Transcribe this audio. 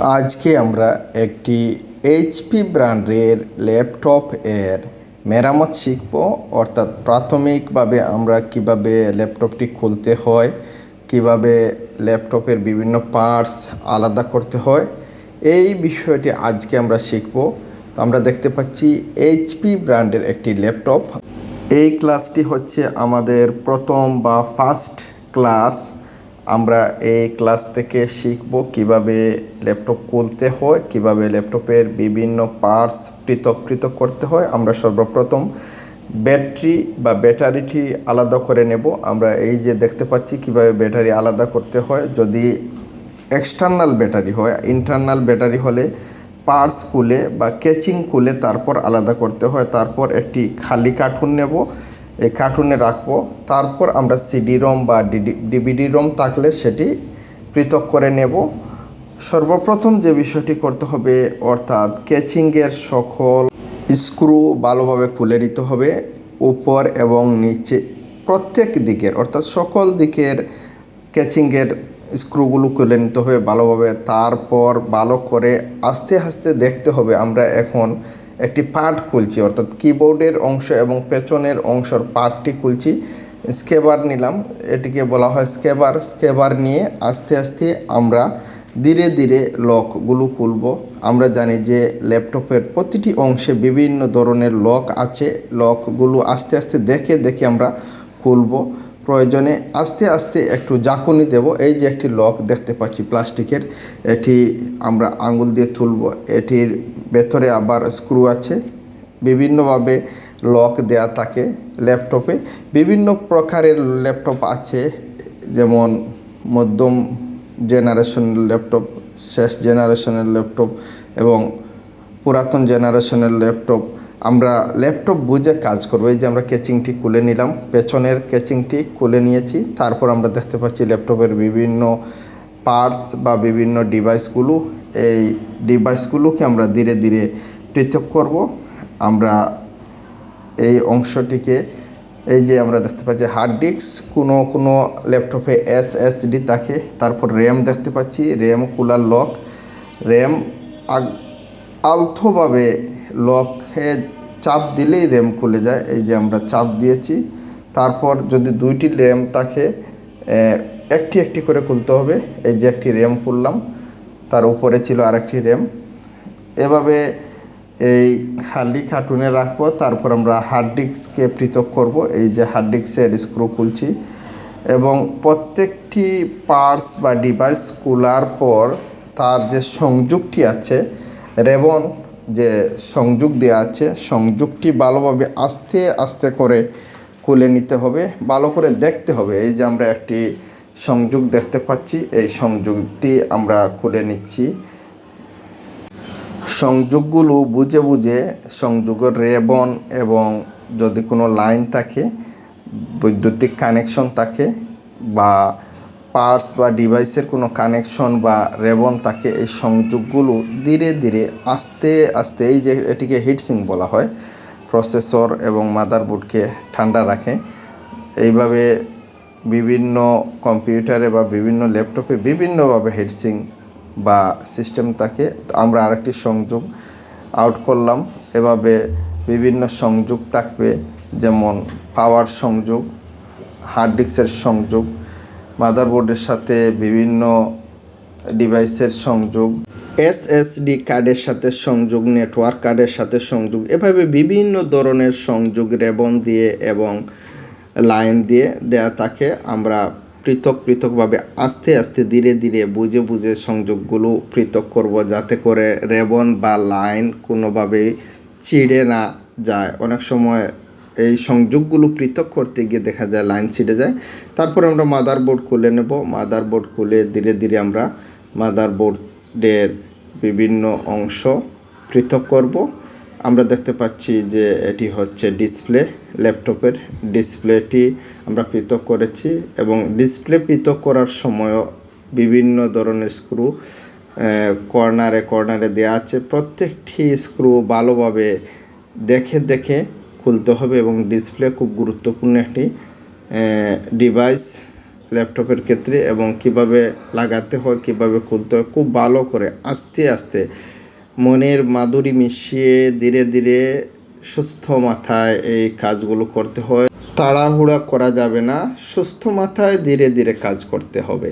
আজকে আমরা একটি এইচপি ব্র্যান্ডের ল্যাপটপ এর মেরামত শিখব। অর্থাৎ প্রাথমিকভাবে আমরা কীভাবে ল্যাপটপটি খুলতে হয়, কীভাবে ল্যাপটপের বিভিন্ন পার্টস আলাদা করতে হয়, এই বিষয়টি আজকে আমরা শিখব। তো আমরা দেখতে পাচ্ছি এইচপি ব্র্যান্ডের একটি ল্যাপটপ। এই ক্লাসটি হচ্ছে আমাদের প্রথম বা ফার্স্ট ক্লাস আমরা এই ক্লাস থেকে শিখব কীভাবে ল্যাপটপ খুলতে হয়, কীভাবে ল্যাপটপের বিভিন্ন পার্টস পৃথক পৃথক করতে হয়। আমরা সর্বপ্রথম ব্যাটারি বা ব্যাটারিটি আলাদা করে নেব। আমরা এই যে দেখতে পাচ্ছি কীভাবে ব্যাটারি আলাদা করতে হয়, যদি এক্সটার্নাল ব্যাটারি হয় ইন্টারনাল ব্যাটারি হলে পার্স খুলে বা কেচিং খুলে তারপর আলাদা করতে হয়। তারপর একটি খালি কার্টুন নেব। এই কার্টুনে রাখব। তারপর আমরা সিডি রম বা ডিভিডি রম থাকলে সেটি পৃথক করে নেব। সর্বপ্রথম যে বিষয়টি করতে হবে, অর্থাৎ ক্যাচিংয়ের সকল স্ক্রু ভালোভাবে খুলে নিতে হবে উপর এবং নিচে প্রত্যেক দিকের, অর্থাৎ সকল দিকের ক্যাচিংয়ের স্ক্রুগুলো খুলে নিতে হবে ভালোভাবে। তারপর ভালো করে আস্তে আস্তে দেখতে হবে। আমরা এখন একটি পার্ট খুলছি, অর্থাৎ কিবোর্ডের অংশ এবং পেছনের অংশের পার্টটি খুলছি। স্কেবার নিলাম, এটিকে বলা হয় স্কেবার। স্কেবার নিয়ে আস্তে আস্তে আমরা ধীরে ধীরে লকগুলো খুলব। আমরা জানি যে ল্যাপটপের প্রতিটি অংশে বিভিন্ন ধরনের লক আছে। লকগুলো আস্তে আস্তে দেখে দেখে আমরা খুলব। প্রয়োজনে আস্তে আস্তে একটু জাকুনি দেব। এই যে একটি লক দেখতে পাচ্ছি প্লাস্টিকের, এটি আমরা আঙুল দিয়ে তুলব। এটির ভেতরে আবার স্ক্রু আছে। বিভিন্নভাবে লক দেয়া থাকে ল্যাপটপে। বিভিন্ন প্রকারের ল্যাপটপ আছে, যেমন মধ্যম জেনারেশনের ল্যাপটপ, শেষ জেনারেশনের ল্যাপটপ এবং পুরাতন জেনারেশনের ল্যাপটপ। আমরা ল্যাপটপ বুঝে কাজ করব। এই যে আমরা কেচিংটি খুলে নিলাম। পেছনের কেচিংটি খুলে নিয়েছি। তারপর আমরা দেখতে পাচ্ছি ল্যাপটপের বিভিন্ন পার্টস বা বিভিন্ন ডিভাইসগুলো এই ডিভাইসগুলোকে আমরা ধীরে ধীরে পৃথক করব। আমরা এই অংশটিকে, এই যে আমরা দেখতে পাচ্ছি হার্ড ডিস্ক কোনো কোনো ল্যাপটপে এস এসডি থাকে। তারপর র্যাম দেখতে পাচ্ছি। র্যাম কুলার লক র্যাম আলথোভাবে লকে চাপ দিলেই র্যাম খুলে যায়। এই যে আমরা চাপ দিয়েছি, তারপর যদি দুইটি র্যাম থাকে একটি একটি করে খুলতে হবে। এই যে একটি র্যাম খুললাম, তার উপরে ছিল আরেকটি র্যাম এভাবে এই খালি কার্টুনে রাখব, তারপর আমরা হার্ড ডিস্ককে পৃথক করব। এই যে হার্ড ডিস্কের স্ক্রু খুলছি। এবং প্রত্যেকটি পার্টস বা ডিভাইস খোলার পর তার যে সংযোগটি আছে রেবন যে সংযোগ দেওয়া আছে, সংযোগটি ভালোভাবে আস্তে আস্তে করে খুলে নিতে হবে, ভালো করে দেখতে হবে। এই যে আমরা একটি সংযোগ দেখতে পাচ্ছি, এই সংযোগটি আমরা খুলে নিচ্ছি। সংযোগগুলো বুঝে বুঝে সংযোগের রেবন এবং যদি কোনো লাইন থাকে, বৈদ্যুতিক কানেকশন থাকে বা পার্টস বা ডিভাইসের কোনো কানেকশন বা রেবন থাকে এই সংযোগগুলো ধীরে ধীরে আস্তে আস্তে এই যে এটিকে হিটসিং বলা হয়, প্রসেসর এবং মাদারবোর্ডকে ঠান্ডা রাখে। এইভাবে বিভিন্ন কম্পিউটারে বা বিভিন্ন ল্যাপটপে বিভিন্নভাবে হিটসিং বা সিস্টেম থাকে আমরা আরেকটি সংযোগ আউট করলাম। এভাবে বিভিন্ন সংযোগ থাকবে, যেমন পাওয়ার সংযোগ, হার্ড ডিস্কের সংযোগ মাদারবোর্ডের সাথে বিভিন্ন ডিভাইসের সংযোগ, এসএসডি কার্ডের সাথে সংযোগ, নেটওয়ার্ক কার্ডের সাথে সংযোগ, এভাবে বিভিন্ন ধরনের সংযোগ রেবন দিয়ে এবং লাইন দিয়ে দেয়া থাকে। আমরা পৃথক পৃথকভাবে আস্তে আস্তে ধীরে ধীরে বুঝে বুঝে সংযোগগুলো পৃথক করব যাতে করে রেবন বা লাইন কোনোভাবেই চিড়ে না যায়। অনেক সময় এই সংযোগগুলো পৃথক করতে গিয়ে দেখা যায় লাইন ছিঁড়ে যায়। তারপরে আমরা মাদারবোর্ড খুলে নেব। মাদারবোর্ড খুলে ধীরে ধীরে আমরা মাদারবোর্ডের বিভিন্ন অংশ পৃথক করব। আমরা দেখতে পাচ্ছি যে এটি হচ্ছে ডিসপ্লে ল্যাপটপের ডিসপ্লেটি আমরা পৃথক করেছি এবং ডিসপ্লে পৃথক করার সময়ও বিভিন্ন ধরনের স্ক্রু কর্নারে কর্নারে দেওয়া আছে। প্রত্যেকটি স্ক্রু ভালোভাবে দেখে দেখে খুলতে হবে এবং ডিসপ্লে খুব গুরুত্বপূর্ণ একটি ডিভাইস ল্যাপটপের ক্ষেত্রে এবং কীভাবে লাগাতে হয়, কীভাবে খুলতে হয়, খুব ভালো করে আস্তে আস্তে মনের মাধুরী মিশিয়ে ধীরে ধীরে সুস্থ মাথায় এই কাজগুলো করতে হয়। তাড়াহুড়া করা যাবে না, সুস্থ মাথায় ধীরে ধীরে কাজ করতে হবে।